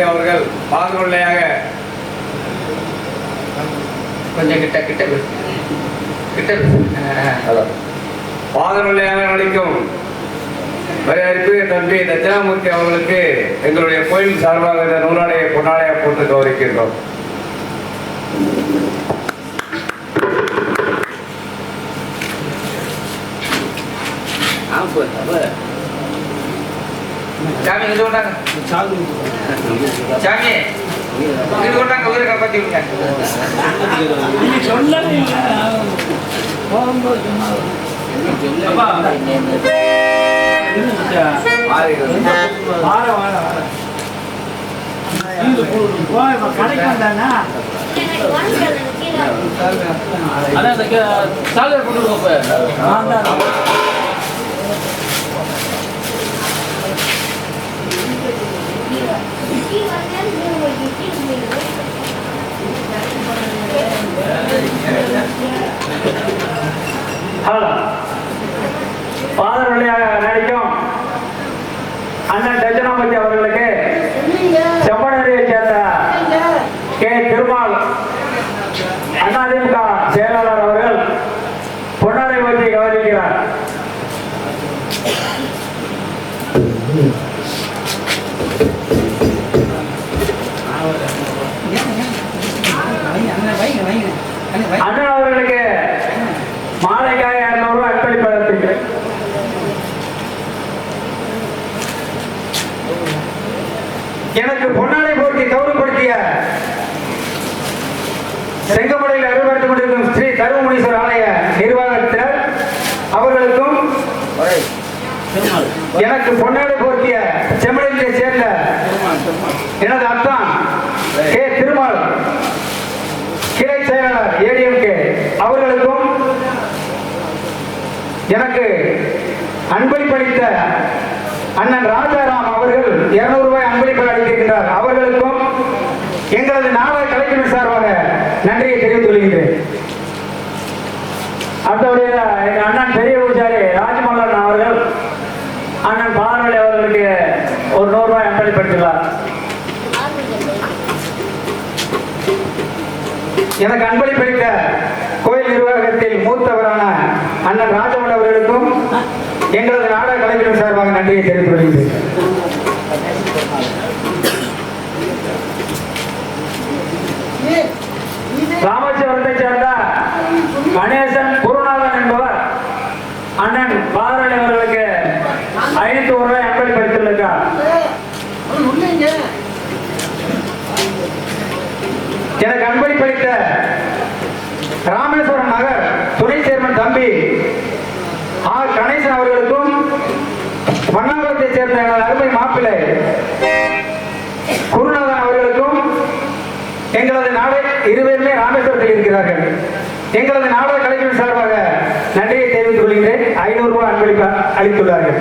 தட்சணாமூர்த்தி அவர்கள் பாதுகொள்ளையாக கொஞ்சம் கிட்ட கிட்ட. கிட்ட. ஆ. பாதுகொள்ளையாக நடிக்கும் மரியாதைக்குரிய தம்பி தட்சணாமூர்த்தி அவர்களுக்கு எங்களுடைய கோயில் சார்பாக இந்த நூலாடையை பொன்னாடையை போட்டு கௌரவிக்கின்றோம் சாமி இது கொண்டாங்க சாமி இது கொண்டாங்க உயிரை காப்பாத்தி விடுங்க. கடைக்கு வந்தானா? நான் தான் ஹலோ பாதர் வழியாக நடிக்கும் அண்ணன் தட்சிணாமூர்த்தி அவர்களுக்கு செம்மனரியை சேர்ந்த கே திருமால் அதிமுக செயலாளர் அவர்கள் பொன்னாடை பற்றி கவனிக்கிறார் அண்ணன் அவர்களுக்கு மாலைக்காக இருநூறு ரூபாய் அர்ப்பணிப்பதற்கு எனக்கு பொன்னாடை போட்டி கௌரவப்படுத்திய செங்கமலையில் அறுபடுத்திக் கொண்டிருக்கும் ஸ்ரீ தருமமுனீஸ்வரர் ஆலய நிர்வாகத்தினர் அவர்களுக்கும் எனக்கு பொன்னாடு போக்கிய செம்மலையிலே சேர்ந்த எனது அத்தான் கே. திருமால். கிளை செயலாளர் ஏடிஎம்கே. அவர்களுக்கும் எனக்கு அன்பளிப்பளித்த அண்ணன் ராஜாராம் அவர்கள் 200 ரூபாய் அன்பளிப்பு அளித்திருக்கிறார் அவர்களுக்கும் எங்களது நாளை கலைக்குழு சார்பாக நன்றியை தெரிவித்துக் கொள்கிறேன் அடுத்தபடியாக எங்க அண்ணன் பெரிய பூஜாரி ராஜமல்லன் அவர்கள் அண்ணன் பாரவழி அவர்களுக்கு ஒரு நூறு ரூபாய் அன்பளிப்படுத்தியுள்ளார் எனக்கு அன்பளிப்பளித்த கோயில் நிர்வாகத்தில் மூத்தவரான அண்ணன் ராஜமன் அவர்களுக்கும் எங்களது நாடக கலைஞர் சார்பாக நன்றியை தெரிவித்துக் கொள்கிறேன் ராமேஸ்வரத்தை சேர்ந்த கணேசன் குருநாதன் என்பவர் அண்ணன் பாரவழி அவர்களுக்கு ஐநூத்தி ஒரு ரூபாய் அன்பளிப்படுத்தியுள்ளார் எனக்கு அன்பளிப்பளித்த ராமேஸ்வரம் நகர் துணை சேர்மன் தம்பி ஆர் கணேசன் அவர்களுக்கும் மன்னாபுரத்தை சேர்ந்த எனது அருமை மாப்பிள்ளை குருநாதன் அவர்களுக்கும் எங்களது நாடு இருவருமே ராமேஸ்வரத்தில் இருக்கிறார்கள். எங்களது நாடக கலைஞர் சார்பாக நன்றியை தெரிவித்துக் கொள்கிறேன் ஐநூறு ரூபாய் அன்பளிப்பு அளித்துள்ளார்கள்.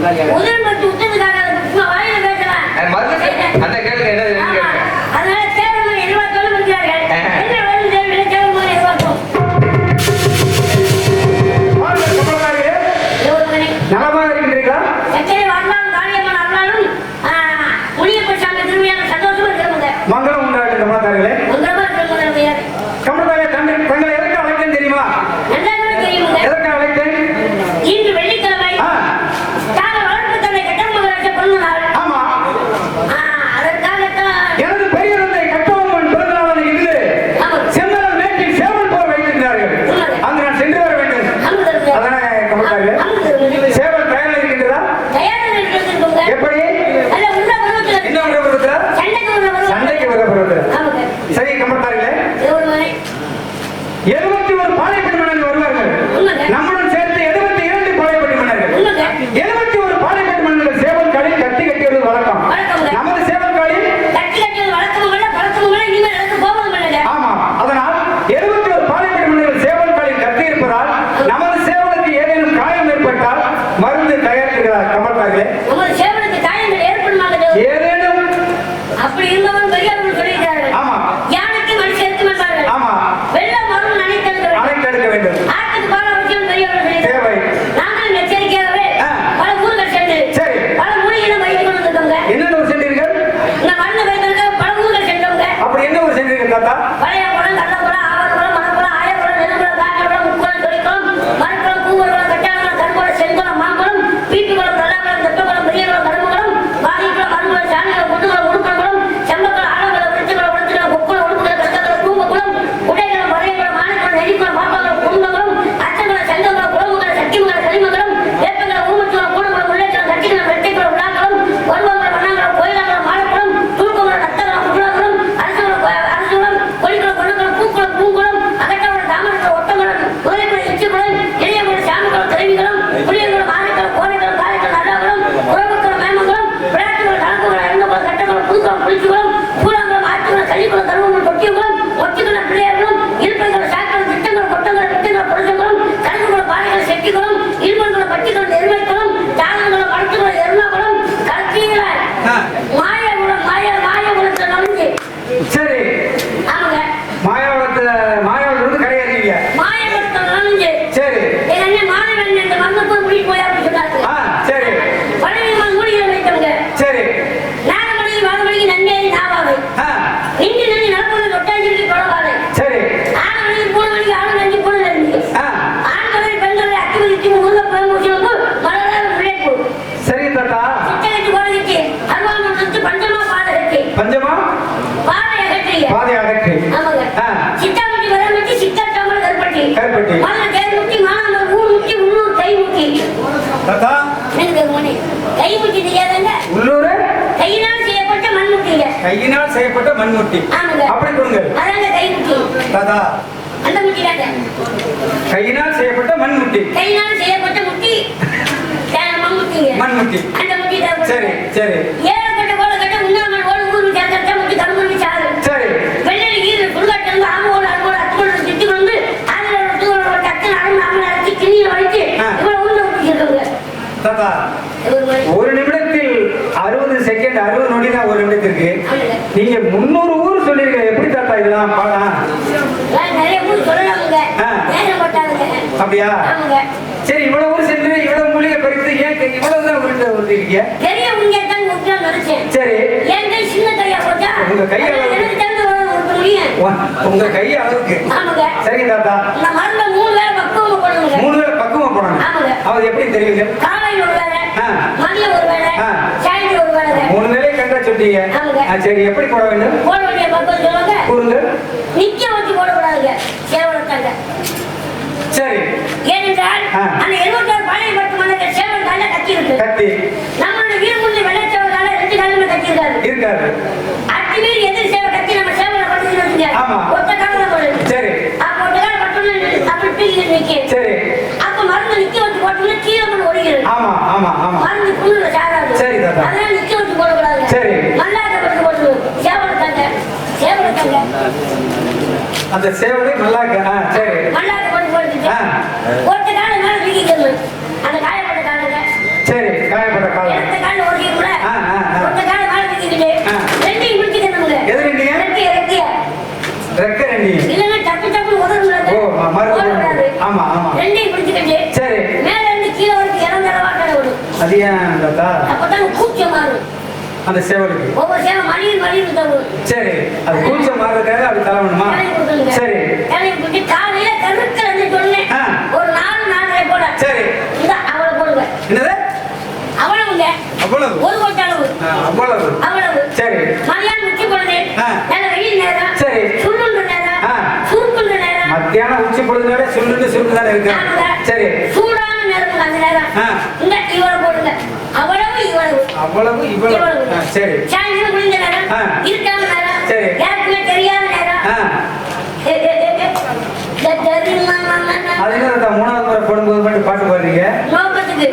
오늘만 செய்யப்பட்ட மண்முட்டி. அப்படி கொடுங்க. தாதா கையினால் செய்யப்பட்ட மண்முட்டி. கையினால் செய்யப்பட்ட முட்டி. மண்முட்டி. சரி சரி. ஏழப்பட்ட கோல முட்டி கருமணி சாறு சரி. வெள்ளரி கீரை குடுக்கட்டங்க ஆமோடு அருமோடு அத்துமோடு திட்டு வந்து அதில் ஒரு தூரம் ஒரு டக்குன்னு அரும்பு அம்மன் அரைச்சி ஒரு நிமிடத்தில் அறுபது செகண்ட் அறுபது நொடி தான் ஒரு நிமிடத்திற்கு. நீங்க முன்னூறு ஊர் சொல்லிருக்க எப்படி தாத்தா இதெல்லாம் பாடா அப்படியா? சரி இவ்வளவு ஊர் சென்று இவ்வளவு மூலிகை பறித்து ஏன் இவ்வளவு தான் உருண்டு உருட்டிருக்கீங்க சரி. உங்க கை உங்க கை அளவுக்கு. சரிங்க தாத்தா. மூணு வேலை பக்குவம் மூணு பக்குவம் போடணும். அவர் எப்படி தெரியுது. காலையில் ஒரு வேலை மதியம் ஒரு வேலை ஒரு வேலை மூணு கரெக்டா சொல்றீங்க சரி எப்படி போட வேண்டும்? போட வேண்டிய பக்கம் சொல்லுங்க வச்சு போட கூடாதுங்க சரி. ஏனென்றால் அந்த எழுபத்தாறு பழைய மட்டுமல்ல சேவல் தானே கத்தி இருக்கு கத்தி நம்மளோட வீடு முடிஞ்சு வெள்ளை சேவல் தானே ரெண்டு காலமே கத்தி இருக்காரு. இருக்காரு அத்தி வீடு எதிர் சேவல் கத்தி நம்ம சேவலை படுத்து வச்சுங்க. ஒத்த காலத்துல போடுது சரி. அப்ப ஒத்த காலம் பட்டோம்னு அப்படி பீக்கி சரி. அப்ப மருந்து நிக்க வச்சு போட்டோம்னா கீழே ஒடுகிறது ஆமா ஆமா ஆமா. மருந்து புல்லுல சாகாது. சரி தாத்தா. அதனால நிக்க வச்சு போடக்கூடாது. அந்த சேவலை நல்லா சரி. அந்த காயப்பட்ட காலங்க. சரி காயப்பட்ட காலம் இடத்த கால ஓடிக்கல. ஒத்த கால மேல தூக்கிக்கிட்டு ஆ. ரெண்டையும் பிடிச்சிக்கணுங்க எது ரெண்டையும்? ரெக்கைய ரெக்கைய ரெக்க ரெண்டி இல்லைன்னா டப்பு டப்பு உதறது ஓ, ம- மருந்து ஓடக்கூடாது ஆமா, ஆமா. ரெண்டையும் பிடிச்சிக்கிட்டு சரி. மேல இருந்து கீழே வரைக்கும் இறந்தளவா கடை விடும் அது ஏன் தாத்தா அப்பதான் அந்த சேவலுக்கு ஒவ்வொரு சேவை மணியும் மணியும் சரி அது கூச்சம் மாறுறதுக்காக அப்படி தலைவணுமா. சரி காலையில கருக்கலன்னு சொன்னேன். ஒரு நாலு நாலரை. சரி இந்தா, அவ்வளவு போடுங்க. என்னது அவ்வளவுங்க. அவ்வளவு ஒரு கொட்டை அளவு. ஆ, அவ்வளவு அவ்வளவு. சரி மதியானம் உச்சி பொழுது. நல்ல வெயில் நேரம். சரி. சுருளுன்ற நேரம். ஆ. சுருக்குன்ற நேரம். மத்தியானம் உச்சி பொழுதுனாலே சுருண்டு சுருண்டு தானே இருக்கு ஆமாங்க. சரி சூடான நேரம் அந்த நேரம். இந்த இவ்வளவு போடுங்க. அவ்வளவு. அவ்வளவு இவ்வளவு. சரி. முடிஞ்ச நேரம். சரி. யாருக்குமே தெரியாத நேரம். ஆ. ஏ, ஏ, ஏ, ஏ. இந்த தெரியுமா, மா, மா, மா. அது என்ன தாத்தா மூணாவது முறை போடும்போது மட்டும் பாட்டு பாடுறீங்க? நோக்கத்துக்கு.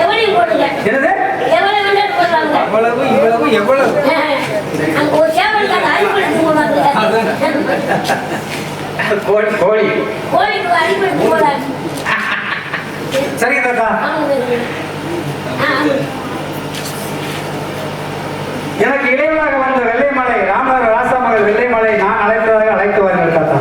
எவ்வளவு போடுங்க என்னது? எவ்வளவு வேண்டாம் போடுறாங்க அவ்வளவு இவ்வளவு எவ்வளவு? ஒரு சேவலுக்கு அடிப்படுத்தி போடுறாங்க கோழி கோழி. கோழிக்கு அடிப்படுத்தி போடுறாங்க சரிங்க தாத்தா. எனக்கு இளையவனாக வந்த வெள்ளைமலை ராமர் ராசமகள் வெள்ளைமலை நான் அழைத்ததாக அழைத்து வாருங்கள் தாத்தா.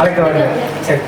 அழைத்து வாருங்கள் சரி.